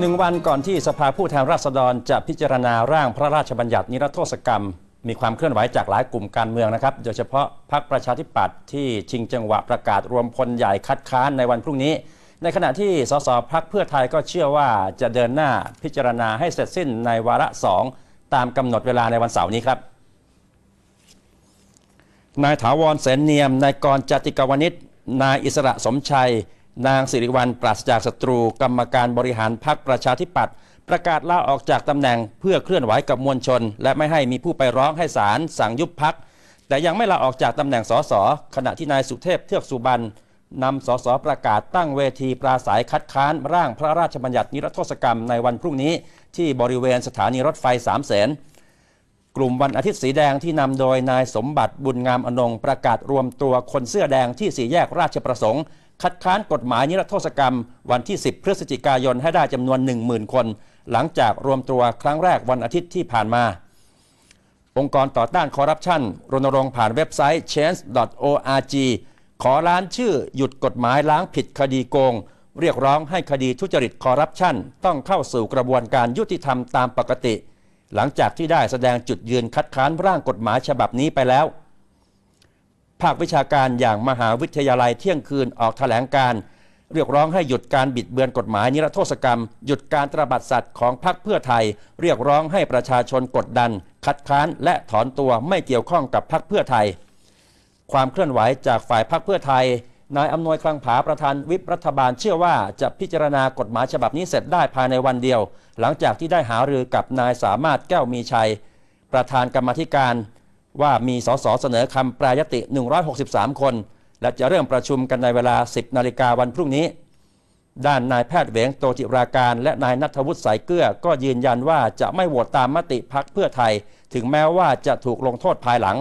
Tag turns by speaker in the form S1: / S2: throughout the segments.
S1: หนึ่งวันก่อนที่สภาผู้แทนราษฎรจะพิจารณาร่างพระราชบัญญัตินิรโทษกรรม มีความเคลื่อนไหวจากหลายกลุ่มการเมืองนะครับ โดยเฉพาะพรรคประชาธิปัตย์ที่ชิงจังหวะประกาศรวมพลใหญ่คัดค้านในวันพรุ่งนี้ ในขณะที่สสพักเพื่อไทยก็เชื่อว่าจะเดินหน้าพิจารณาให้เสร็จสิ้นในวาระสองตามกำหนดเวลาในวันเสาร์นี้ครับนายถาวรเสนเนียมนายกรจติกาวนิชนายอิสระสมชัย นางสิริวัลปราศจากศัตรูกรรมการบริหารพรรคประชาธิปัตย์ประกาศลาออกจากตำแหน่งเพื่อเคลื่อนไหวกับมวลชน และไม่ให้มีผู้ไปร้องให้ศาลสั่งยุบพัก แต่ยังไม่ลาออกจากตำแหน่งสสขณะที่นายสุเทพเทือกสุบรรณนำสสประกาศตั้งเวทีปราศัยคัดค้านร่างพระราชบัญญัตินิรโทษกรรมในวันพรุ่งนี้ ที่บริเวณสถานีรถไฟสามเสนกลุ่มวันอาทิตย์สีแดงที่นำโดยนายสมบัติบุญงามอนงประกาศรวมตัวคนเสื้อแดงที่สี่แยกราชประสงค์ คัดค้านกฎหมายนิรโทษกรรม วันที่ 10 พฤศจิกายนให้ได้จำนวน 10,000 คน หลังจากรวมตัวครั้งแรกวันอาทิตย์ที่ผ่านมา องค์กรต่อต้านคอร์รัปชันรณรงค์ผ่านเว็บไซต์ change.org ขอล้านชื่อหยุดกฎหมายล้างผิดคดีโกง เรียกร้องให้คดีทุจริตคอร์รัปชันต้องเข้าสู่กระบวนการยุติธรรมตามปกติ หลังจากที่ได้แสดงจุดยืนคัดค้านร่างกฎหมายฉบับนี้ไปแล้ว ภาควิชาการอย่างมหาวิทยาลัยเที่ยงคืนออกแถลงการ เรียกร้องให้หยุดการบิดเบือนกฎหมายนิรโทษกรรม หยุดการตระบัดสัตว์ของพรรคเพื่อไทย เรียกร้องให้ประชาชนกดดัน คัดค้านและถอนตัวไม่เกี่ยวข้องกับพรรคเพื่อไทย ความเคลื่อนไหวจากฝ่ายพรรคเพื่อไทยนายอำนวยคลังผาประธานวิปรัฐบาลเชื่อว่าจะพิจารณากฎหมายฉบับนี้เสร็จได้ภายในวันเดียว หลังจากที่ได้หารือกับนายสามารถแก้วมีชัย ประธานกรรมธิการ ว่ามีสสเสนอคำแปรยติ 163 คน และจะเริ่มประชุมกันในเวลา 10 นาฬิกาวันพรุ่งนี้ ด้านนายแพทย์เหวงโตจิราการ และนายนัทวุฒิสายเกลือก็ยืนยันว่าจะไม่โหวตตามมติพักเพื่อไทย ถึงแม้ว่าจะถูกลงโทษภายหลัง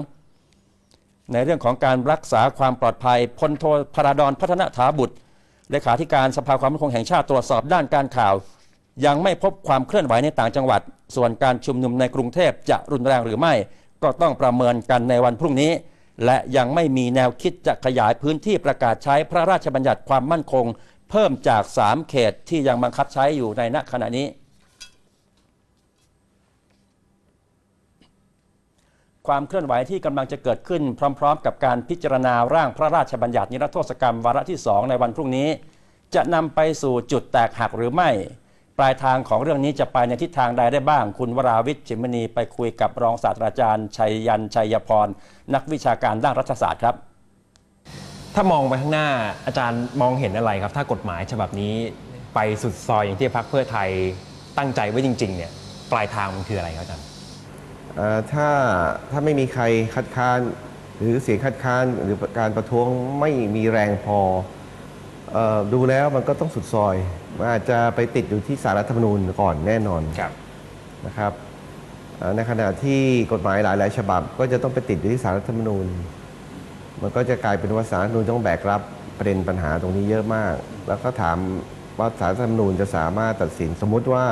S1: ในเรื่องของการรักษาความปลอดภัยพลโทพราดอนพัฒนถาบุตรเลขาธิการสภาความมั่นคงแห่งชาติตรวจสอบด้านการข่าว ยังไม่พบความเคลื่อนไหวในต่างจังหวัด ส่วนการชุมนุมในกรุงเทพจะรุนแรงหรือไม่ ก็ต้องประเมินกันในวันพรุ่งนี้ และยังไม่มีแนวคิดจะขยายพื้นที่ประกาศใช้พระราชบัญญัติความมั่นคง เพิ่มจาก 3 เขตที่ยังบังคับใช้อยู่ในณขณะนี้ ความเคลื่อนไหวที่กำลังจะเกิดขึ้นพร้อม ๆ กับการพิจารณาร่างพระราชบัญญัตินิรโทษกรรมวาระที่ 2 ในวันพรุ่งนี้ จะนำไปสู่จุดแตกหักหรือไม่ ปลายทางของเรื่องนี้จะไปในทิศทางใดได้บ้าง คุณวราวิทย์ชิมณีไปคุยกับรองศาสตราจารย์ ชัยยันชัยพร นักวิชาการด้านรัฐศาสตร์ครับ
S2: ถ้ามองไปข้างหน้าอาจารย์มองเห็นอะไรครับ ถ้ากฎหมายฉบับนี้ไปสุดซอยอย่างที่พรรคเพื่อไทยตั้งใจไว้จริง ๆ เนี่ยปลายทางมันคืออะไรครับอาจารย์
S3: เอ่อถ้าถ้าไม่มีใครคัดค้าน หรือเสียงคัดค้านหรือการประท้วงไม่มีแรงพอเออ ดูแล้วมันก็ต้องสุดซอยมันอาจจะไปติดอยู่ที่สารรัฐธรรมนูญก่อนแน่นอน
S2: ครับ
S3: นะครับเอ่อในขณะที่กฎหมายหลาย ๆ ฉบับ ก็จะต้องไปติดอยู่ที่สารรัฐธรรมนูญ มันก็จะกลายเป็นว่าสารรัฐธรรมนูญต้องแบกรับประเด็นปัญหาตรงนี้เยอะมาก แล้วก็ถามว่าสารรัฐธรรมนูญจะสามารถตัดสินสมมุติว่า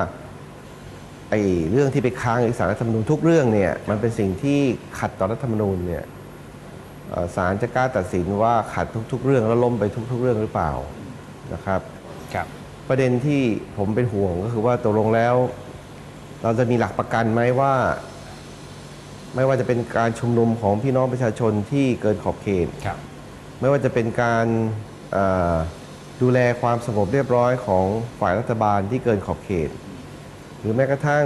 S3: ไอ้เรื่องที่ไปค้างในสารรัฐธรรมนูญทุกเรื่องเนี่ยมันเป็นสิ่งที่ขัดต่อรัฐธรรมนูญเนี่ยเอ่อ ศาลจะกล้าตัดสินว่าขัดทุก ๆ เรื่องแล้วล้มไปทุก ๆ เรื่องหรือเปล่านะครับ
S2: ครับ
S3: ประเด็นที่ผมเป็นห่วงก็คือว่าตกลงแล้ว เราจะมีหลักประกันไหมว่า ไม่ว่าจะเป็นการชุมนุมของพี่น้องประชาชนที่เกินขอบเขต
S2: ครับ
S3: ไม่ว่าจะเป็นการเอ่อดูแลความสงบเรียบร้อยของฝ่ายรัฐบาลที่เกินขอบเขต หรือแม้กระทั่ง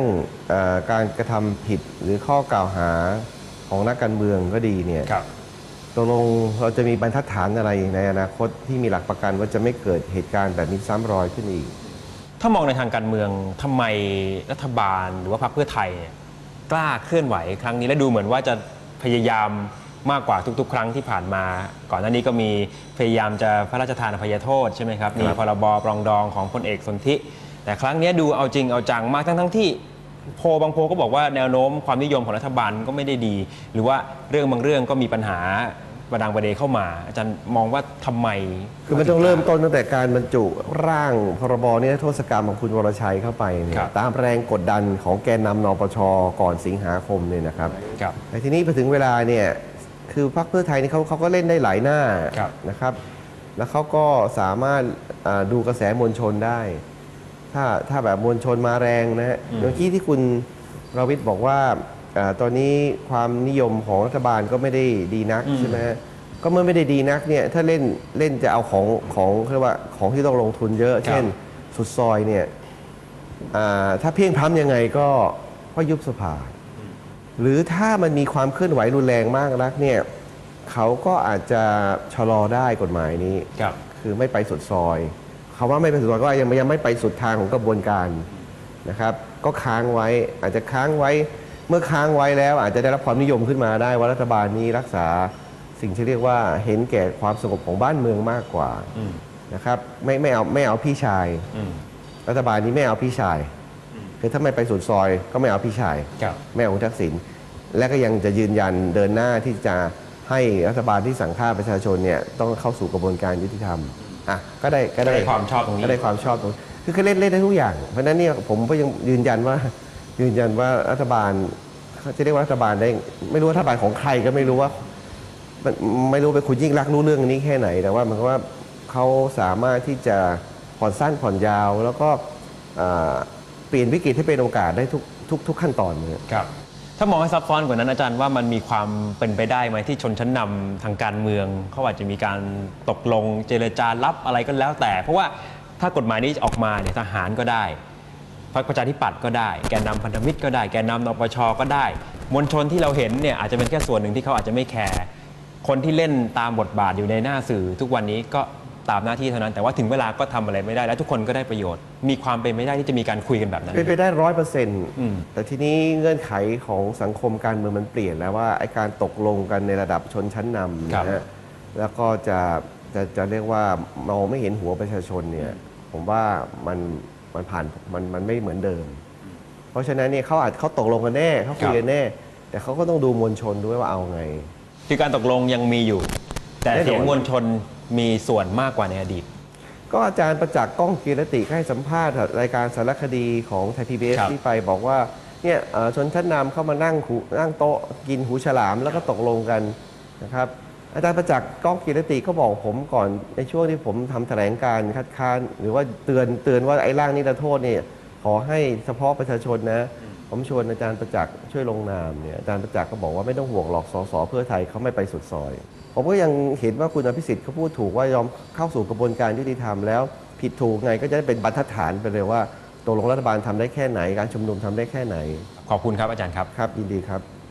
S3: เอ่อการกระทำผิดหรือข้อกล่าวหาของนักการเมืองก็ดีเนี่ย
S2: ครับ
S3: ตกลงเราจะมีบรรทัดฐานอะไรในอนาคตที่มีหลักประกันว่าจะไม่เกิดเหตุการณ์แบบนี้ซ้ำรอยขึ้นอีก
S2: ถ้ามองในทางการเมืองทำไมรัฐบาลหรือว่าพรรคเพื่อไทยเนี่ยกล้าเคลื่อนไหวครั้งนี้และดูเหมือนว่าจะพยายามมากกว่าทุก ๆ ครั้งที่ผ่านมา ก่อนหน้านี้ก็มีพยายามจะพระราชทานอภัยโทษใช่ไหมครับมีพรบปรองดองของพลเอกสนธิแต่ครั้งนี้ดูเอาจริงเอาจังมากทั้งๆที่ โพลบางโพลก็บอกว่าแนวโน้มความนิยมของรัฐบาลก็ไม่ได้ดี หรือว่าเรื่องบางเรื่องก็มีปัญหาประดังประเดเข้ามา อาจารย์มองว่าทำไม
S3: คือมันต้องเริ่มต้นตั้งแต่การบรรจุร่างพรบนี้โทษกรรมของคุณวรชัยเข้าไปเนี่
S2: ครั
S3: ย
S2: บ
S3: ตามแรงกดดันของแกนนำนปชก่อนสิงหาคมเนี่ยนะครับ
S2: ครับ
S3: แต่ทีนี้พอถึงเวลาเนี่ยคือพรรคเพื่อไทยนี่เขาเขาก็เล่นได้หลายหน้า
S2: ครับ
S3: นะครับ แล้วเขาก็สามารถอ่าดูกระแสมวลชนได้ ถ้าถ้าแบบมวลชนมาแรงนะฮะ
S2: อืม
S3: เมื่อกี้ที่คุณรวิทย์บอกว่าอาตอนนี้ความนิยมของรัฐบาลก็ไม่ได้ดีนักใช่ไหมฮะก็เมื่อไม่ได้ดีนักเนี่ยถ้าเล่นเล่นจะเอาของของเขาเรียกว่าของที่ต้องลงทุนเยอะ เช่นสุดซอยเนี่ยอ่าถ้าเพียงพร้ำยังไงก็ก็ยุบสภา หรือถ้ามันมีความเคลื่อนไหวรุนแรงมากนักเนี่ยเขาก็อาจจะชะลอได้กฎหมายนี้
S2: ครับ
S3: คือไม่ไปสุดซอย คำว่าไม่ไปสุดซอยก็ยังยังไม่ไปสุดทางของกระบวนการนะครับ ก็ค้างไว้อาจจะค้างไว้เมื่อค้างไว้แล้ว อาจจะได้รับความนิยมขึ้นมาได้ว่ารัฐบาลนี้รักษาสิ่งที่เรียกว่าเห็นแก่ความสงบของบ้านเมืองมากกว่า
S2: อืม
S3: นะครับไม่ไม่เอาไม่เอาพี่ชาย
S2: อืม
S3: รัฐบาลนี้ไม่เอาพี่ชาย คือถ้าไม่ไปสุดซอยก็ไม่เอาพี่ชาย
S2: ครับ
S3: ไม่เอาคุณทักษิณและก็ยังจะยืนยันเดินหน้าที่จะให้รัฐบาลที่สั่งฆ่าประชาชนเนี่ยต้องเข้าสู่กระบวนการยุติธรรม อะก็ได้ก็ได้
S2: ได้ความชอบตรงนี้
S3: ก็ได้ความชอบตรงคือคือเล่นเล่นได้ทุกอย่าง เพราะฉะนั้นเนี่ยผมก็ยังยืนยันว่า ยืนยันว่ารัฐบาลเขาจะเรียกว่ารัฐบาลได้ ไม่รู้ว่ารัฐบาลของใครก็ไม่รู้ว่ามันไม่รู้ไปนคุณยิ่งรักษณ์รู้เรื่องนี้แค่ไหน แต่ว่ามันก็ว่าเขาสามารถที่จะผ่อนสั้นผ่อนยาว แล้วก็อ่าเปลี่ยนวิกฤตให้เป็นโอกาสได้ทุกทุกทุกขั้นตอนเลย
S2: ครับ ถ้ามองให้ซับซ้อนกว่านั้นอาจารย์ว่ามันมีความเป็นไปได้ไหมที่ชนชั้นนำทางการเมืองเขาอาจจะมีการตกลงเจรจารับอะไรก็แล้วแต่ เพราะว่าถ้ากฎหมายนี้ออกมาเนี่ยทหารก็ได้พรรคประชาธิปัตย์ก็ได้ แกนนำพันธมิตรก็ได้ แกนนำนปชก็ได้ มวลชนที่เราเห็นเนี่ยอาจจะเป็นแค่ส่วนหนึ่งที่เขาอาจจะไม่แคร์คนที่เล่นตามบทบาทอยู่ในหน้าสื่อทุกวันนี้ก็ ตามหน้าที่เท่านั้น แต่ว่าถึงเวลาก็ทำอะไรไม่ได้ และทุกคนก็ได้ประโยชน์ มีความเป็นไม่ได้ที่จะมีการคุยกันแบบนั้น
S3: เป็นไปได้ร้อยเปอร์เซ็นต์
S2: อืม
S3: แต่ทีนี้เงื่อนไขของสังคมการเมืองมันเปลี่ยนแล้วว่าไอ้การตกลงกันในระดับชนชั้นนำ
S2: ครับ
S3: นะฮะแล้วก็จะจะจะเรียกว่ามองไม่เห็นหัวประชาชนเนี่ยผมว่ามันมันผ่านมันมันไม่เหมือนเดิม เพราะฉะนั้นเนี่ยเขาอาจเขาตกลงกันแน่เขาคุยกันแน่ แต่เขาก็ต้องดูมวลชนด้วยว่าเอาไง
S2: คือการตกลงยังมีอยู่ แต่
S3: แน่นอน
S2: เสียงมวลชน มีส่วนมากกว่าในอดีต
S3: ก็อาจารย์ประจักษ์ก้องกีรติก็ให้สัมภาษณ์รายการสารคดีของไทยพีบีเอส
S2: ครับ
S3: ที่ไปบอกว่าเนี่ยเอ่อชนชั้นนำเข้ามานั่งหูนั่งโต๊ะกินหูฉลามแล้วก็ตกลงกันนะครับอาจารย์ประจักษ์ก้องกีรติก็บอกผมก่อนในช่วงที่ผมทำแถลงการคัดค้าน หรือว่าเตือนเตือนว่าไอ้ร่างนิรโทษเนี่ยขอให้เฉพาะประชาชนนะ ผมชวนอาจารย์ประจักษ์ช่วยลงนามเนี่ยอาจารย์ประจักษ์ก็บอกว่าไม่ต้องห่วงหรอกสสเพื่อไทยเขาไม่ไปสุดซอย ผมก็ยังเห็นว่าคุณอภิสิทธิ์เขาพูดถูกว่ายอมเข้าสู่กระบวนการยุติธรรมแล้ว ผิดถูกไงก็จะได้เป็นบรรทัดฐานไปเลยว่าตกลงรัฐบาลทำได้แค่ไหน การชุมนุมทำได้แค่ไหน
S2: ขอบคุณครับอาจารย์ครับ
S3: ครับยินดีครับ